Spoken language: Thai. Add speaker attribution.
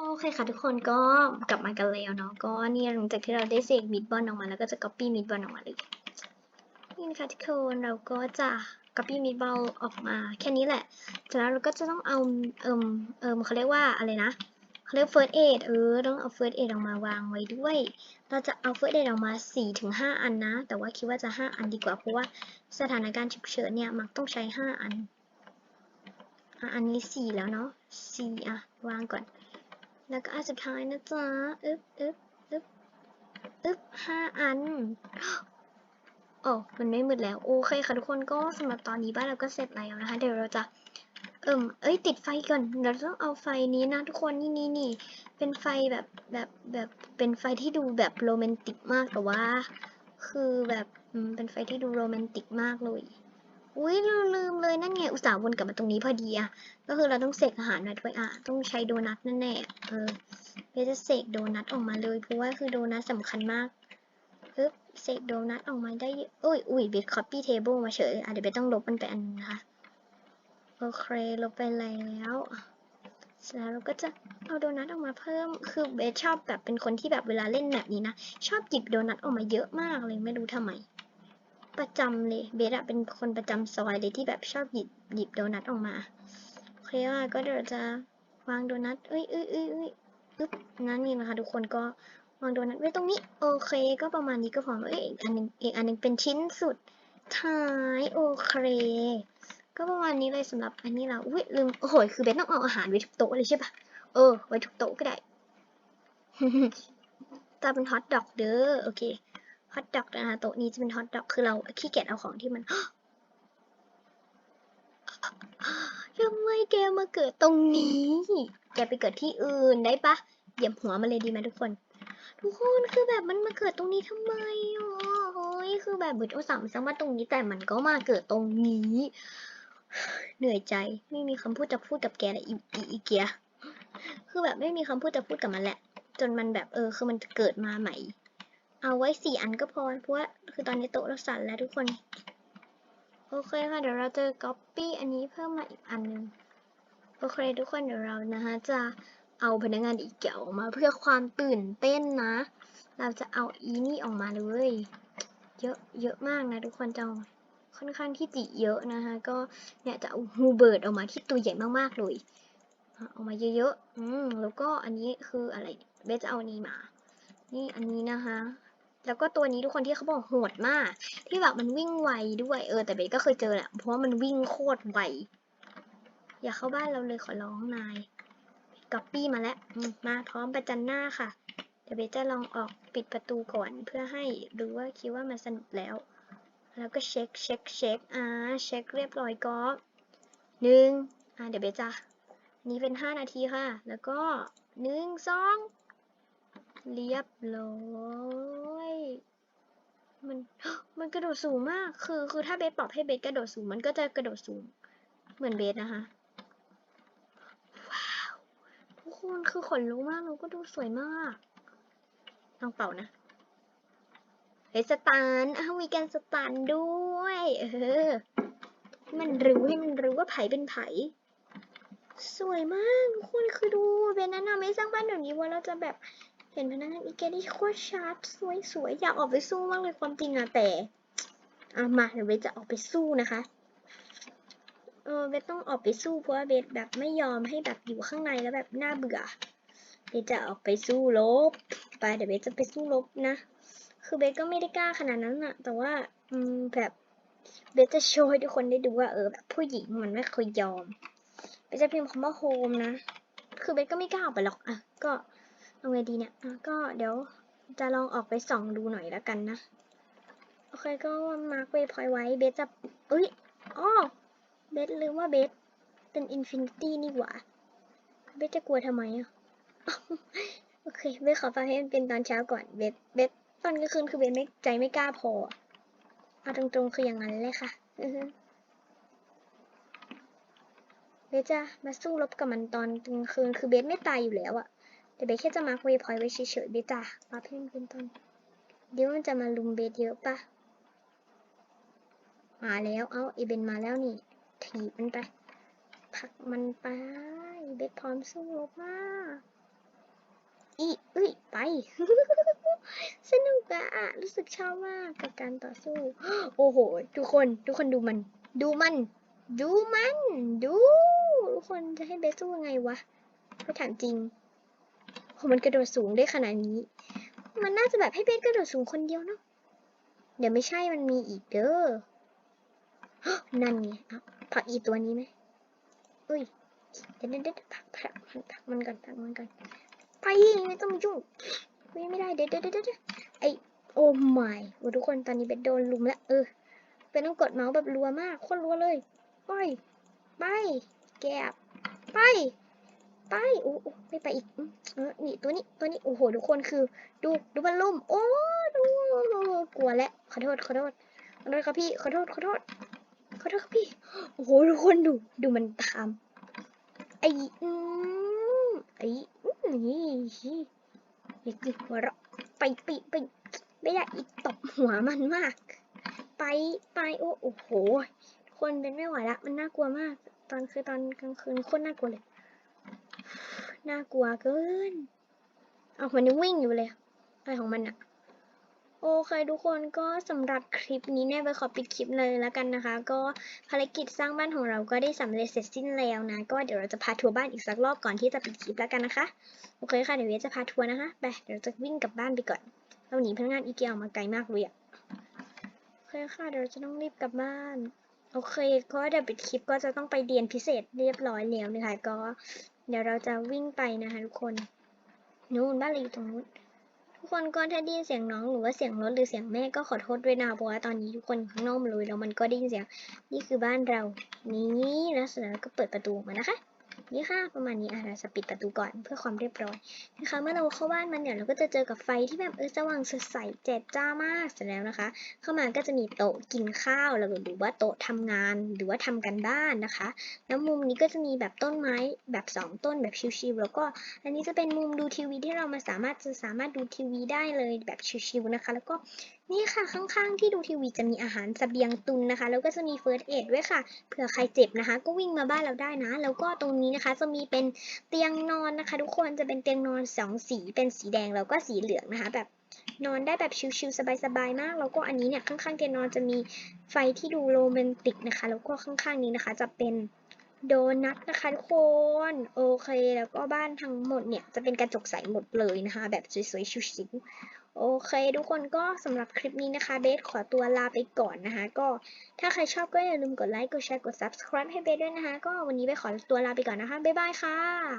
Speaker 1: โอเคค่ะทุกคนก็กลับมากันแล้วเนาะก็เนี่ยหลังจากที่เราได้เสกมิดบอลออกมาแล้วก็จะ copy มิดบอลออกมาเลยนี่นะคะทุกคนเราก็จะ copy มิดบอลออกมาแค่นี้แหละจากนั้นเราก็จะต้องเอาเอิมเอิมเขาเรียกว่าอะไรนะเขาเรียก first aid เออต้องเอา first aid ออกมาวางไว้ด้วย เราจะเอา first aid ออกมา4ถึง5อันนะ แต่ว่าคิดว่าจะ 5 อันดีกว่าเพราะว่าสถานการณ์ฉุกเฉินเนี่ยมักต้องใช้ 5 อันอะอันนี้ 4 แล้วเนาะ4อะวางก่อน แล้วก็อันสุดท้ายนะจ๊ะอึ๊บอึ๊บอึ๊บอึ๊บห้าอันโอ้มันไม่มืดแล้ว โอเคค่ะทุกคนก็สำหรับตอนนี้บ้านเราก็เสร็จแล้วนะคะ เดี๋ยวเราจะ เอิ่มเอ้ย ติดไฟก่อน เราต้องเอาไฟนี้นะทุกคนนี่นี่นี่เป็นไฟแบบแบบแบบเป็นไฟที่ดูแบบโรแมนติกมากแต่ว่า คือแบบเป็นไฟที่ดูโรแมนติกมากเลย อุ้ยลืมเลยนั่นไงอุตส่าห์วนกลับมาตรงนี้พอดีอะก็คือเราต้องเสกอาหารมาด้วยอะต้องใช้โดนัทแน่ๆอะเออเบสจะเสกโดนัทออกมาเลยเพราะว่าคือโดนัทสำคัญมากปึ๊บเสกโดนัทออกมาได้เอะอุ้ยอุ้ยเบส copy table มาเฉยอะเดี๋ยวเบสต้องลบมันไปอันนึงนะคะโอเคลบไปแล้วเสร็จแล้วเราก็จะเอาโดนัทออกมาเพิ่ม คือเบสชอบแบบเป็นคนที่แบบเวลาเล่นแบบนี้นะ ชอบหยิบโดนัทออกมาเยอะมากเลยไม่รู้ทำไม ประจำเลยเบสอะเป็นคนประจำซอยเลยที่แบบชอบหยิบหยิบโดนัทออกมาโอเคว่าก็เดี๋ยวจะวางโดนัทเอ้ยเอ้ยเอ้ยเอ้ยอึ๊บนั่นนี่นะคะทุกคนก็วางโดนัทไว้ตรงนี้โอเคก็ประมาณนี้ก็พอเอ้ยอีกอันหนึงอีกอันหนึงเป็นชิ้นสุดท้ายโอเคก็ประมาณนี้เลยสำหรับอันนี้เราอุ้ยลืมโอ้โหคือเบสต้องเอาอาหารไว้ทุกโต๊ะเลยใช่ปะเออไว้ทุกโต๊ะก็ได้จะเป็นฮอทดอกเด้อโอเค อทดอกนะคะโต๊ะนี้จะเป็นฮอทดอกคือเราขี้เกียจเอาของที่มันทำไมแกมาเกิดตรงนี้ แกไปเกิดที่อื่นได้ปะเหยียบหัวมาเลยดีไหมทุกคน ทุกคนคือแบบมันมาเกิดตรงนี้ทำไมอะโอ้ยคือแบบบุตรอุตส่าห์มาสร้างบ้าตรงนี้แต่มันก็มาเกิดตรงนี้ เหนื่อยใจไม่มีคำพูดจะพูดกับแกเลยอีอีเกีย คือแบบไม่มีคำพูดจะพูดกับมันแหละ จนมันแบบเออคือมันเกิดมาใหม่ เอาไว้สี่อันก็พอ เพราะว่าคือตอนนี้โต๊ะเราสั่นแล้วทุกคน โอเคค่ะ เดี๋ยวเราจะ copy อันนี้เพิ่มมาอีกอันหนึง โอเคทุกคนเดี๋ยวเรานะคะจะเอาพนักงานอีกเกี่ยวออกมาเพื่อความตื่นเต้นนะ เราจะเอาอีนี่ออกมาเลย เยอะเยอะมากนะทุกคนจะเอาค่อนข้างที่จิเยอะนะคะก็เนี่ยจะเอาฮูเบิร์ดออกมาที่ตัวใหญ่มากๆเลยออกมาเยอะๆ อืม แล้วก็อันนี้คืออะไร เบสจะเอานนี้มา นี่อันนี้นะคะ แล้วก็ตัวนี้ทุกคนที่เขาบอกโหดมาก ที่แบบมันวิ่งไวด้วยเออแต่เบสก็เคยเจอแหละเพราะว่ามันวิ่งโคตรไวอย่าเข้าบ้านเราเลยขอร้องนายก๊อปปี้มาแล้วมาพร้อมประจันหน้าค่ะ เดี๋ยวเบสจะลองออกปิดประตูก่อนเพื่อให้รู้ว่าคิดว่ามันสนุกแล้ว แล้วก็เช็คเช็คเช็คอ่าเช็คเรียบร้อยก็หนึ่งอ่าเดี๋ยวเบสจะนี้เป็นห้านาทีค่ะ แล้วก็หนึ่งสองเรียบร้อย มันมันกระโดดสูงมาก คือคือถ้าเบสปรับให้เบสกระโดดสูง มันก็จะกระโดดสูง เหมือนเบสนะคะ ว้าว ทุกคนคือขนลุกมากแล้วก็ดูสวยมากลองเป่านะเฮ้ยสตันอ้าวมีการสตันด้วย เออ มันรู้ให้มันรู้ว่าไผเป็นไผ สวยมากทุกคนคือดูเบนนั้นนะไม่สร้างบ้านแบบนี้ว่าเราจะแบบ ห็นพนักงานอีแกที่โคตรชาร์ปสวยสวยอยากออกไปสู้มากเลยความจริงอะแต่เอามาเดี๋ยวเบสจะออกไปสู้นะคะ เออเบสต้องออกไปสู้เพราะว่าเบสแบบไม่ยอมให้แบบอยู่ข้างในแล้วแบบน่าเบื่อเบสจะออกไปสู้รบไปเดี๋ยวเบสจะไปสู้รบนะ คือเบสก็ไม่ได้กล้าขนาดนั้นอะแต่ว่าอืมแบบเบสจะโชว์ให้ทุกคนได้ดูว่าเออแบบผู้หญิงมันไม่เคยยอมเบสจะพิมพ์คำว่าโฮมนะ คือเบสก็ไม่กล้าออกไปหรอกอะก็ เอาไงดีเนี่ยก็เดี๋ยวจะลองออกไปส่องดูหน่อยแล้วกันนะ โอเคก็มาร์คเวพอยไว้เบสจะเอ้ยอ้อเบสลืมว่าเบสเป็นอินฟินิตี้นี่หว่า เบสจะกลัวทำไมอะ โอเค เบสขอฟังให้มันเป็นตอนเช้าก่อน เบส เบสตอนกลางคืนคือเบสไม่ใจไม่กล้าพอ เอาตรงๆคืออย่างนั้นเลยค่ะเบสจะมาสู้รบกับมันตอนกลางคืนคือเบสไม่ตายอยู่แล้วอะ แต่เบสแค่จะมาร์คเวพอยต์ไว้เฉยๆเบสจ้ะมาเพิ่มเป็นต้น เดี๋ยวมันจะมาลุมเบสเยอะปะมาแล้ว เอาไอเบนมาแล้วนี่ ถีบมันไปผักมันไป เบสพร้อมสู้รบมากอีเอ้ย ไป สนุกอะรู้สึกชอบมากกับการต่อสู้ โอ้โห ทุกคน ทุกคนดูมัน ดูมัน ดูมัน ดู ทุกคนจะให้เบสสู้ยังไงวะไม่ถามจริง มันกระโดดสูงได้ขนาดนี้ มันน่าจะแบบให้เบสกระโดดสูงคนเดียวเนาะ เดี๋ยวไม่ใช่มันมีอีกเด้อนั่นไงอะผักอีตัวนี้ไหมอุ้ย เดี๋ยวเดี๋ยวเดี๋ยวผลักผักผักผลักมันก่อนผักมันก่อนไปไม่ต้องมายุ่งเฮ้ยไม่ได้เดี๋ยวเดี๋ยวเดี๋ยวเดี๋ยวไอโอ้ไม่โอ้ทุกคนตอนนี้เบสโดนลุมแล้วเออเป็นต้องกดเมาส์แบบรัวมากโคตรรัวเลย ไป ไป แกบไป ไปโอ้ไม่ไปอีกเนี่ตัวนี้ตัวนี้โอ้โหทุกคนคือ ดูดูมันล่มโอ้ดูกลัวแล้วขอโทษขอโทษขอโทษครับพี่ขอโทษขอโทษขอโทษครับพี่โอ้โหทุกคนดูดูมันทำไอ้อืมไอ้อืมนี่นี่คือหัวเราะไปไปไปไม่ได้อีกตบหัวมันมาก ไปไปโอ้โอ้โหคนเป็นไม่ไหวละมันน่ากลัวมาก ตอนคือตอนกลางคืนโคตรน่ากลัวเลย น่ากลัวเกิน เอามันยังวิ่งอยู่เลย อะไรของมันอะโอเคทุกคนก็สำหรับคลิปนี้เนี่ยไปขอปิดคลิปเลยแล้วกันนะคะ ก็ภารกิจสร้างบ้านของเราก็ได้สำเร็จเสร็จสิ้นแล้วนะ ก็เดี๋ยวเราจะพาทัวร์บ้านอีกสักรอบก่อนที่จะปิดคลิปแล้วกันนะคะ โอเคค่ะเดี๋ยวเวจะพาทัวร์นะคะไปเดี๋ยวเราจะวิ่งกลับบ้านไปก่อน เราหนีพนักงานอีเกียออกมาไกลมากเลยอะโอเคค่ะเดี๋ยวจะต้องรีบกลับบ้านโอเค ก็เดี๋ยวปิดคลิปก็จะต้องไปเรียนพิเศษเรียบร้อยแล้วนะคะ ก็ เดี๋ยวเราจะวิ่งไปนะคะทุกคน นู่นบ้านเราอยู่ตรงนู้น ทุกคนก็ถ้าได้ยินเสียงน้องหรือว่าเสียงรถหรือเสียงแม่ก็ขอโทษด้วยนะเพราะว่าตอนนี้ทุกคนอยู่ข้างนอกหมดเลยแล้วมันก็ได้ยินเสียง นี่คือบ้านเรา นี่แล้วเสร็จแล้วก็เปิดประตูมานะคะ นี่ค่ะประมาณนี้อะเราจะปิดประตูก่อนเพื่อความเรียบร้อยนะคะ เมื่อเราเข้าบ้านมันเนี่ยเราก็จะเจอกับไฟที่แบบเออสว่างสดใสแจ่มจ้ามากเสร็จแล้วนะคะ เข้ามาก็จะมีโต๊ะกินข้าวแล้วก็หรือว่าโต๊ะทำงานหรือว่าทำกันบ้านนะคะ แล้วมุมนี้ก็จะมีแบบต้นไม้แบบสองต้นแบบชิวๆแล้วก็อันนี้จะเป็นมุมดูทีวีที่เรามาสามารถจะสามารถดูทีวีได้เลยแบบชิวๆนะคะ แล้วก็ นี่ค่ะข้างๆที่ดูทีวีจะมีอาหารสเสบียงตุนนะคะ แล้วก็จะมีเฟิร์สเอดด้วยค่ะเผื่อใครเจ็บนะคะ ก็วิ่งมาบ้านเราได้นะ แล้วก็ตรงนี้นะคะจะมีเป็นเตียงนอนนะคะ ทุกคนจะเป็นเตียงนอนสองสีเป็นสีแดงแล้วก็สีเหลืองนะคะ แบบนอนได้แบบชิวๆสบายๆมาก แล้วก็อันนี้เนี่ยข้างๆเตียงนอนจะมีไฟที่ดูโรแมนติกนะคะ แล้วก็ข้างๆนี้นะคะ จะเป็นโดนัทนะคะทุกคนโอเค แล้วก็บ้านทั้งหมดเนี่ยจะเป็นกระจกใสหมดเลยนะคะ แบบสวยๆชิวๆ โอเค ทุกคนก็สำหรับคลิปนี้นะคะ เบสขอตัวลาไปก่อนนะคะ ก็ถ้าใครชอบก็อย่าลืมกดไลค์ กดแชร์ กด subscribe ให้เบสด้วยนะคะ ก็วันนี้เบสขอตัวลาไปก่อนนะคะ บ๊ายบายค่ะ